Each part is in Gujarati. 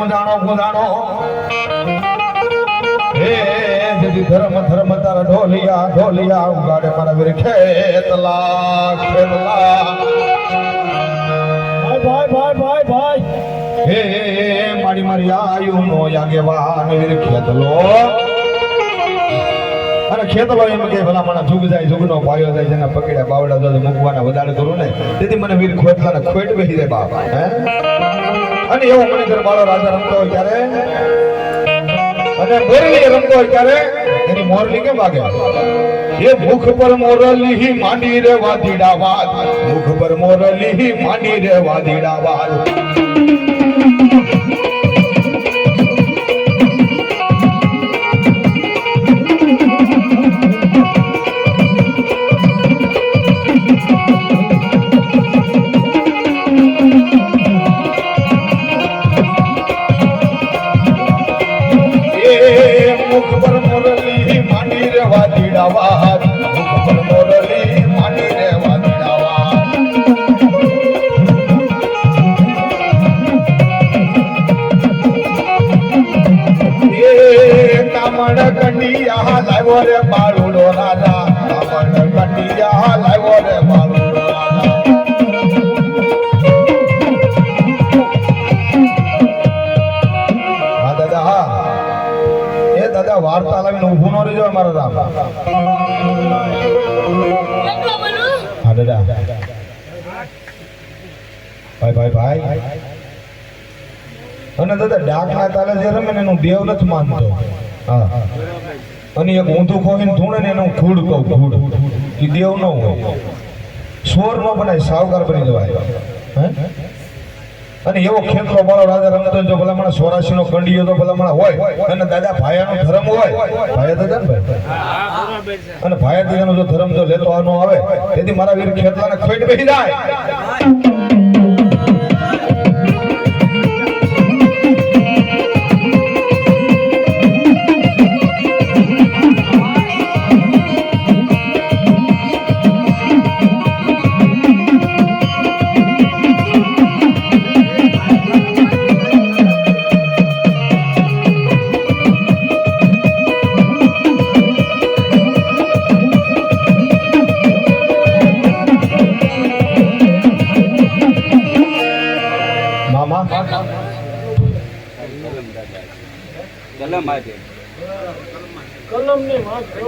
પૂંજાણો પૂંજાણો હે જેથી ધર્મ ધર્મ તારા ઢોલિયા ઢોલિયા ઉગાડે મારા વીર ખેતલા ખેતલા. હે, મારી મારી આયુ નો યાગેવાન વીર ખેતલો. અને ખેતલો એમ કે ભલા મને જુગ જાય, જુગનો પાયો જાય, જેને પકડ્યા બાવડા જો મૂકવાના વધારે કરું ને, તેથી મને વીર ખોટલાને ખોટ બેહી દે બાપ, હે? અને એવો મને જયારે બાળો રાજા રમતો હોય ત્યારે? અને મોરલી રમતો હોય ત્યારે એની મોરલી કેમ વાગે? એ મુખ પર મોરલી માંડી રે વાદીડા વાદ મુખ પર મોરલી માંડી રે વાદીડા વાદ રે બાળુડો રાજા કામણ કંડિયા લાવ્યો રે બાળુડો દાદા હા. એ દાદા વાર્તા લાવીને ઊભું ન રહેજો મારા રામ. હા દાદા. ભાઈ ભાઈ ભાઈ. અને દાદા ડાકના તાલે જે રમે એનું દેવ નથી માનતો. હા. અને એક ઊંધું ખોઈને ધૂણે ને એનું ખૂડ કહું ઘૂડ એ દેવ ન હોય. સોર ન બનાય, સાવકાર બની જવાય. અને એવો ખેતરો મારો રાજા રમતો જો ભલામણ સોરાશી નો કંડીયો તો ભલામણ હોય. અને દાદા ભાયાનો ધર્મ હોય. ભાયા દાદા ને ભાઈ. અને ભાયા દીકરાનો જો ધર્મ જો લેતો ન આવે, તેથી મારા વીર ખેતલાને ખોટ બેસી જાય.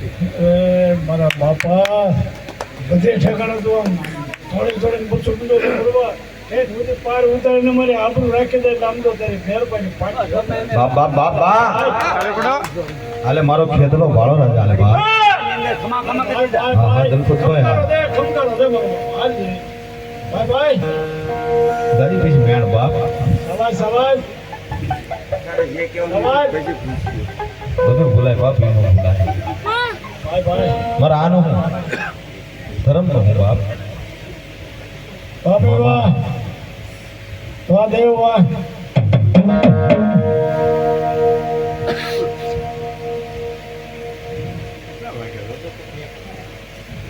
એ મારા બાપા બધે ઠેકાણા તો આમ થોડી થોડી પૂછું પૂછો બરોબર એ સુધી પાર ઉતારીને મારે આપણું રાખી દે આમ તો તારી મહેરબાની બાપ હાલે મારો ખેતલો વાળો રાજા ચાલે બા. દાદી પછી બાપ સવાજ સવાજ બધું ભૂલાય બાપ એનું મારા આનો હું? ધર્મ નો હું બાપ. બાપી વાહ. વાહ દેવ વાહ.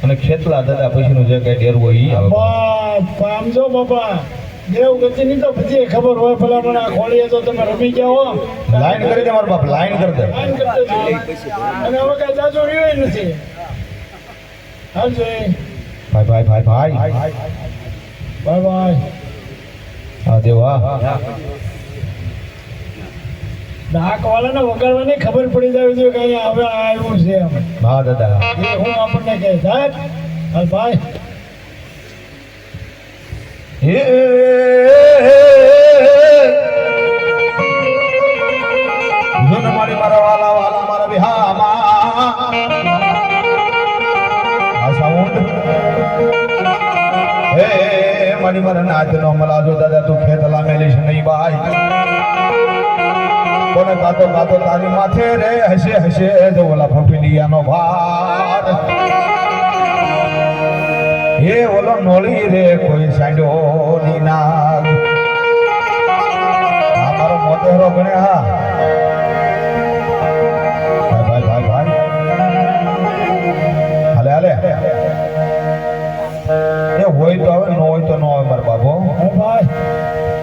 અને ખેતલા દાદા પછીનું જે કઈ ડેરવું હોય એ બાપ આમ જો બાપા. દેવ ગતિની તો પછી ખબર હોય પેલા મને આ ખોલીએ તો તમે રમી ગયા હો. લાઈન કરી દે મારા બાપ લાઈન કરી દે. કરતા જાઓ. અને હવે કઈ જાજો રહ્યો નથી. હાલજો ભાઈ ભાઈ ભાઈ ભાઈ. ભાઈ બાય. બાય હા દેવા ડાક વાળાને વગાડવાની ખબર પડી જાય છે કે હવે આવ્યું છે હા દાદા. હું આપણને કહે સાહેબ હાલ ભાઈ. મારી મારા નાચ નો મલાજો દાદા તું ખેતલા મેલીશ નહીં ભાઈ. કોને કાતો કાતો તારી માથે રે હશે હશે જો ઓલા ફફીલિયા નો ભાર. હે ઓલો નોળી રે કોઈ સાંડો ની નાગ. મારો મોટેરો ગણે હા ભાઈ ભાઈ ભાઈ ભાઈ. હાલે હાલે. એ હોય તો હવે ન હોય તો ન હોય મારા બાબો હે ભાઈ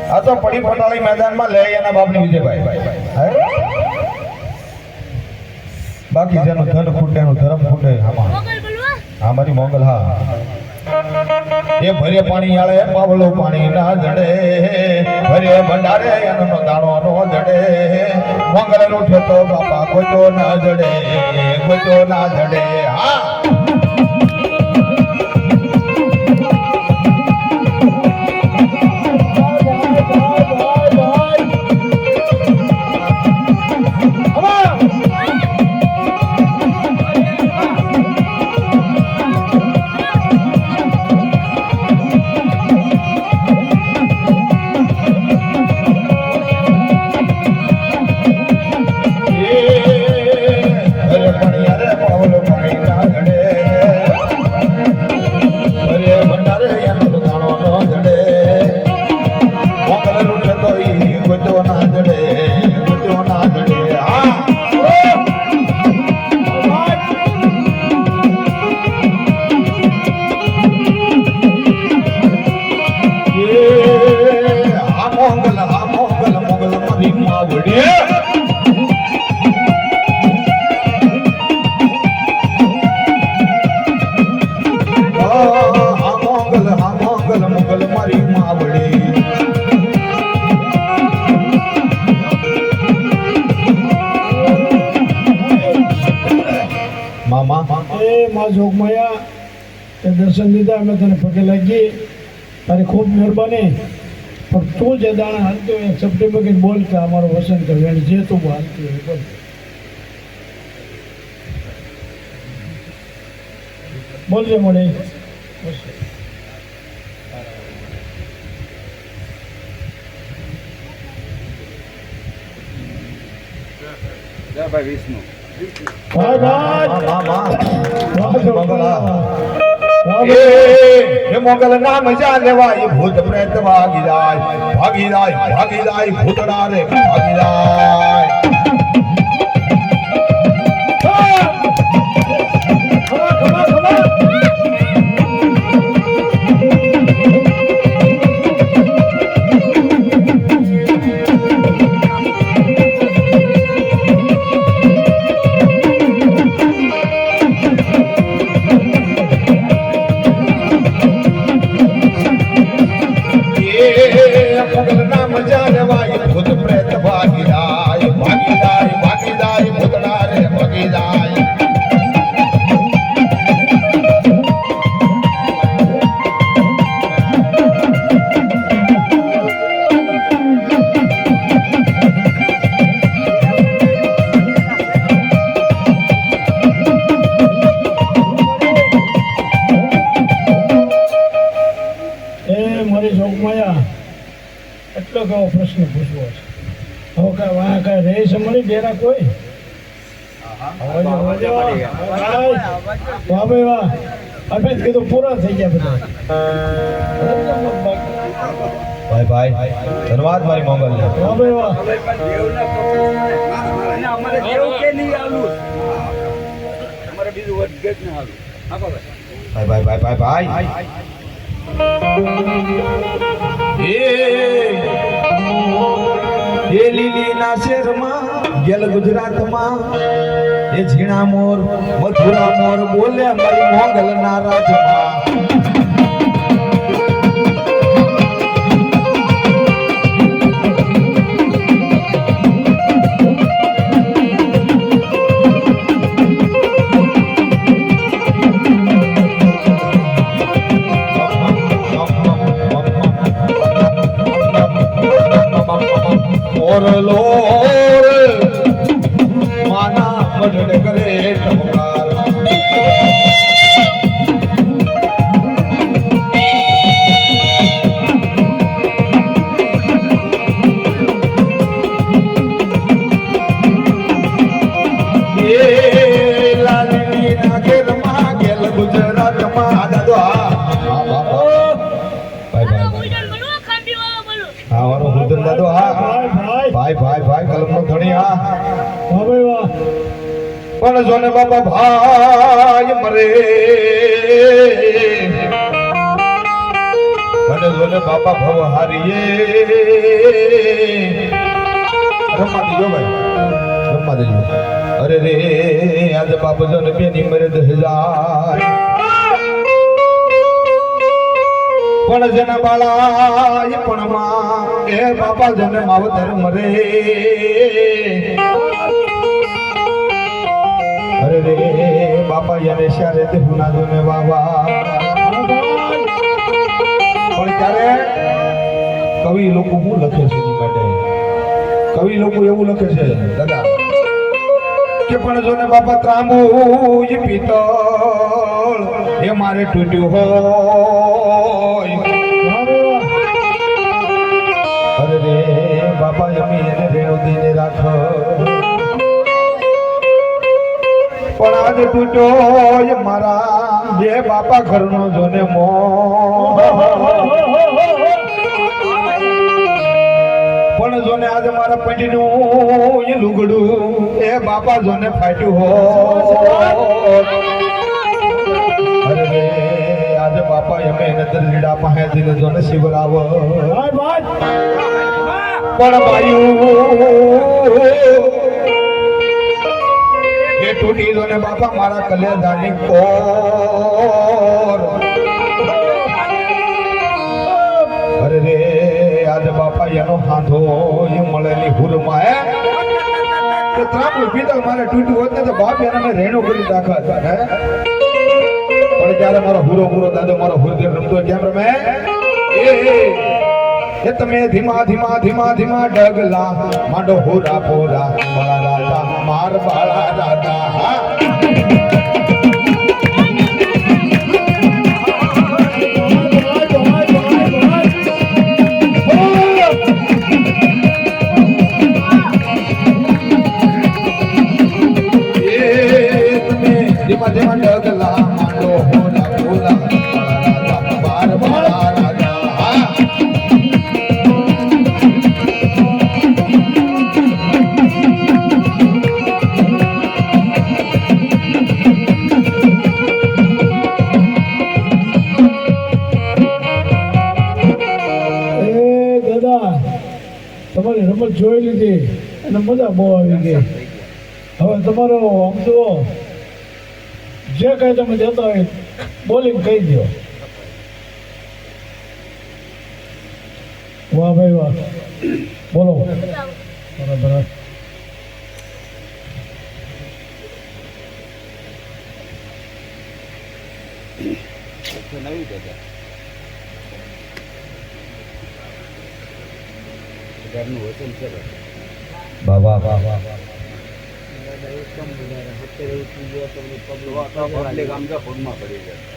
આ તો પડી પટાળી મેદાનમાં લે એના બાપની વિજયભાઈ હે? બાકી જેનું ધન ખૂટે એનું ધર્મ ખૂટે આમાં. હા મારી મોગલ હા. એ ભરે પાણી આળે પાવલો પાણી ના જડે. ભરે ભંડારે એનો દાણો નો જડે. મોગલ ઉઠે તો બાપા કોઈ તો ના જડે કોઈ તો ના જડે. હા. માં જોગમાયા તે દર્શન દીધા અમે તને પગે લાગીએ. તારી ખૂબ મહેરબાની. પણ તું જે દાણા હાલતો હોય સપ્ટેમ્બર કે બોલ કે અમારો વસંત વેણ જે તું હાલતી હોય બોલ. બોલજે મળે જય ભાઈ વિષ્ણુ. ભાઈ. ભાઈ વાહ, મોગલ ના મજા લેવાય ભૂત પ્રેત ભાગી જાય. ભાગી જાય ભાગી જાય ભૂતડા રે ભાગી ડેરા કોઈ? જ કીધું પૂરા થઈ ગયા બધા. ભાઈ ભાઈ ધન્યવાદ મારી મોગલ ને ભાઈ ભાઈ ભાઈ ભાઈ ભાઈ એ લીલીના શેરમાં, ગેલ ગુજરાતમાં. એ ઝીણા મોર, મથુરા મોર બોલે મારી મોગલ ના રાજમાં. પણ જોને બાબા ભાઈ મરે. અને જોને બાપા ભવ હારીએ. રમવા દીજો ભાઈ. રમવા દેજો. અરે રે, આજ બાપ જો ને બેની મરે હજાર. પણ જન બાળા પણ માં એ બાપા જન માવતર મરે. અરે રે બાપા યાને શ્યારે તે હુના જોને બાબા પણ ત્યારે કવિ લોકો હું લખે છે એની માટે? કવિ લોકો એવું લખે છે, દાદા, કે પણ જોને બાપા ત્રાંબુ એ પિત્તળ, એ મારે તૂટ્યું હોય. અરે રે બાપા એમ એને રેણુ દીને રાખ. પણ આજે તૂટ્યો એ મારા જે બાપા ઘરનો જોને મો. પણ જોને આજે મારા પંડીનું એ લુગડું એ બાપા જોને ફાટ્યું હો. અરે આજે બાપા એમ એને દરલીડા પાસે જઈને જોને શિવરાવ. પણ બાયું એ તૂટી ને બાપા, મારા કલેજાની કોર અરે રે, આજે બાપા, એનો હાથો એ મળેલી હુરમાં, હે? તો ત્રાપુ પીધા મારે તૂટ્યું હોત ને તો બાપ એને મેં રેણું કરી દાખલ હે? પણ જ્યારે મારો હુરો પૂરો દાદો, મારો હુરદેવ રમતો કેમ રમે? એ એ તમે ધીમા ધીમા ધીમા ધીમા ડગલા. માંડો હોરા પોરા મારા રાજા, માર બાળા હા. અને મજા બહુ આવી ગઈ. હવે તમારો આમ જુઓ, જે કાંઈ તમે જતા હોય બોલિંગ કહી દો વાહ ભાઈ વાહ. બોલો. બરાબર નવી જગ્યા ઘરનું વચન છે વાહ વાહ વાહ પબ્લિક આમ પડી જાય.